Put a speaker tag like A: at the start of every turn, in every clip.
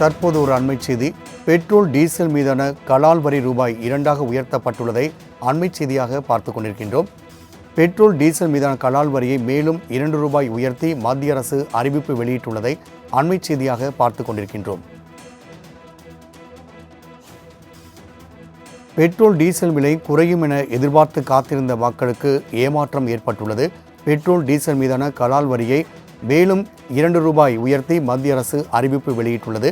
A: தற்போது ஒரு அண்மை செய்தி. பெட்ரோல் டீசல் மீதான கலால் வரி ரூபாய் இரண்டாக உயர்த்தப்பட்டுள்ளதை அண்மை செய்தியாக பார்த்து கொண்டிருக்கின்றோம். பெட்ரோல் டீசல் மீதான கலால் வரியை மேலும் இரண்டு ரூபாய் உயர்த்தி மத்திய அரசு அறிவிப்பு வெளியிட்டுள்ளதை அண்மை செய்தியாக பார்த்து கொண்டிருக்கின்றோம். பெட்ரோல் டீசல் விலை குறையும் என எதிர்பார்த்து காத்திருந்த மக்களுக்கு ஏமாற்றம் ஏற்பட்டுள்ளது. பெட்ரோல் டீசல் மீதான கலால் வரியை மேலும் இரண்டு ரூபாய் உயர்த்தி மத்திய அரசு அறிவிப்பு வெளியிட்டுள்ளது.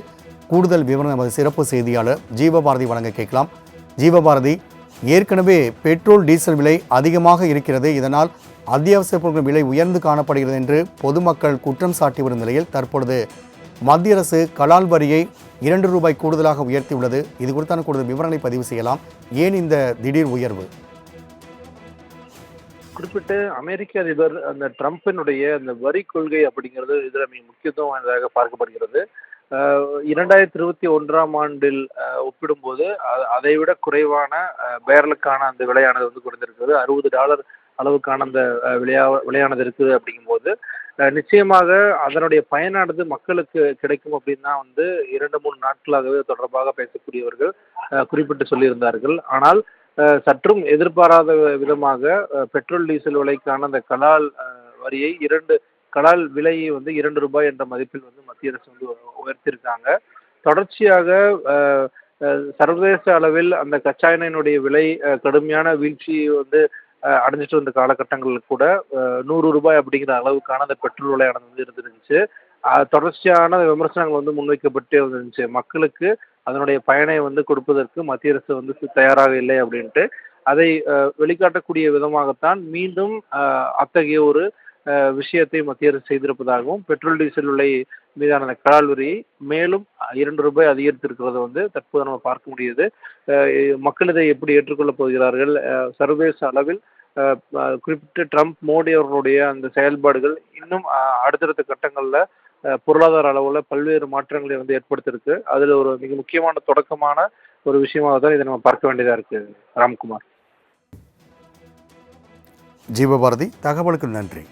A: கூடுதல் விவரம் நமது சிறப்பு செய்தியாளர் ஜீவபாரதி வழங்க கேட்கலாம். ஜீவபாரதி ஏற்கனவே பெட்ரோல் டீசல் விலை அதிகமாக இருக்கிறது. இதனால் அத்தியாவசிய பொருட்கள் விலை உயர்ந்து காணப்படுகிறது என்று பொதுமக்கள் குற்றம் சாட்டி வரும் நிலையில் தற்பொழுது மத்திய அரசு கலால் வரியை இரண்டு ரூபாய் கூடுதலாக உயர்த்தியுள்ளது. இது குறித்தான கூடுதல் விவரங்களை பதிவு செய்யலாம். ஏன் இந்த திடீர் உயர்வு?
B: குறிப்பிட்டு அமெரிக்க அதிபர் அந்த ட்ரம்பினுடைய அந்த வரி கொள்கை அப்படிங்கிறது இதில் மிக முக்கியத்துவம் வாய்ந்ததாக பார்க்கப்படுகிறது. இரண்டாயிரத்தி இருபத்தி ஒன்றாம் ஆண்டில் ஒப்பிடும்போது அதை விட குறைவான பேரலுக்கான அந்த விலையானது வந்து குறைந்திருக்கிறது. அறுபது டாலர் அளவுக்கான அந்த விளையா விளையானது விலையானது இருக்குது அப்படிங்கும்போது நிச்சயமாக அதனுடைய பயனானது மக்களுக்கு கிடைக்கும் அப்படின்னா வந்து இரண்டு மூணு நாட்களாகவே தொடர்பாக பேசக்கூடியவர்கள் குறிப்பிட்டு சொல்லியிருந்தார்கள். ஆனால் சற்றும் எதிர்பாராத விதமாக பெட்ரோல் டீசல் விலைக்கான அந்த கலால் வரியை இரண்டு கலால் விலையை வந்து இரண்டு ரூபாய் என்ற மதிப்பில் வந்து மத்திய அரசு வந்து உயர்த்தியிருக்காங்க தொடர்ச்சியாக சர்வதேச அளவில் அந்த கச்சா எண்ணெயினுடைய விலை கடுமையான வீழ்ச்சியை வந்து அடைஞ்சிட்டு வந்த காலகட்டங்களில் கூட நூறு ரூபாய் அப்படிங்கிற அளவுக்கான அந்த பெட்ரோல் விலையானது வந்து இருந்துருந்துச்சு. தொடர்ச்சியான விமர்சனங்கள் வந்து முன்வைக்கப்பட்டே வந்துருந்துச்சு மக்களுக்கு அதனுடைய பயனை வந்து கொடுப்பதற்கு மத்திய அரசு வந்து தயாராக இல்லை அப்படின்ட்டு. அதை வெளிக்காட்டக்கூடிய விதமாகத்தான் மீண்டும் அத்தகைய ஒரு விஷயத்தை மத்திய அரசு செய்திருப்பதாகவும் பெட்ரோல் டீசல் விலை மீதான அந்த கலால் வரியை மேலும் இரண்டு ரூபாய் அதிகரித்திருக்கிறத வந்து தற்போது நம்ம பார்க்க முடியுது. மக்கள் இதை எப்படி ஏற்றுக்கொள்ளப் போகிறார்கள்? சர்வதேச அளவில் குறிப்பிட்ட ட்ரம்ப் மோடி அவர்களுடைய அந்த செயல்பாடுகள் இன்னும் அடுத்தடுத்த கட்டங்களில் பொருளாதார அளவில் பல்வேறு மாற்றங்களை வந்து ஏற்படுத்தியிருக்கு. அதில் ஒரு மிக முக்கியமான தொடக்கமான ஒரு விஷயமாக தான் இதை நம்ம பார்க்க வேண்டியதாக இருக்கு ராம்குமார்.
A: ஜீவபாரதி தகவலுக்கு நன்றி.